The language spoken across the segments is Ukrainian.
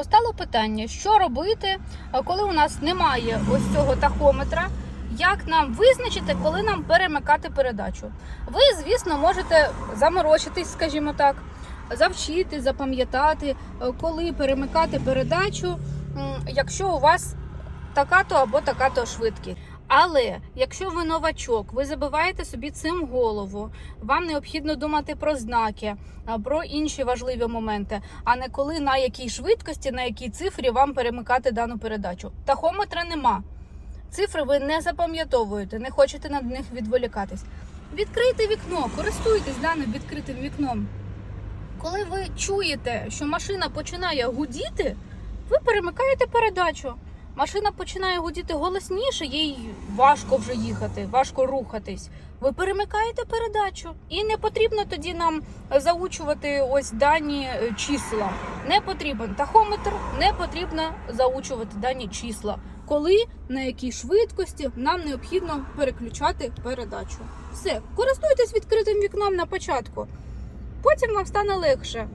постало питання, що робити, е, коли у нас немає ось цього тахометра. Як нам визначити, коли нам перемикати передачу? Ви, звісно, можете заморочитись, скажімо так, завчити, запам'ятати, е, коли перемикати передачу, якщо у вас така-то або така-то швидкість. Але якщо ви новачок, ви забиваєте собі цим голову, вам необхідно думати про знаки, про інші важливі моменти, а не коли на якій швидкості, на якій цифрі вам перемикати дану передачу. Тахометра нема. Цифри ви не запам'ятовуєте, не хочете на них відволікатись. Відкрийте вікно, користуйтесь даним відкритим вікном. Коли ви чуєте, що машина починає гудіти, ви перемикаєте передачу. Машина починає гудіти голосніше, їй важко вже їхати, важко рухатись. Ви перемикаєте передачу. І не потрібно тоді нам заучувати ось дані е, числа. Не потрібен тахометр, не потрібно заучувати дані числа. Коли на якій швидкості нам необхідно переключати передачу. Все, користуйтесь відкритим вікном на початку. Потім вам стане легше.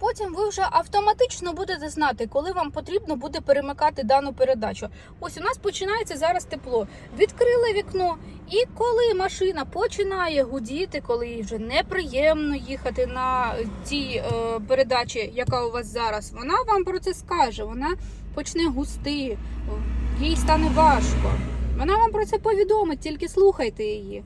Потім ви вже автоматично будете знати, коли вам потрібно буде перемикати дану передачу. Ось у нас починається зараз тепло. Відкрили вікно, і коли машина починає гудіти, коли їй вже неприємно їхати на тій е, передачі, яка у вас зараз, вона вам про це скаже. Вона почне густи, їй стане важко. Вона вам про це повідомить, тільки слухайте її.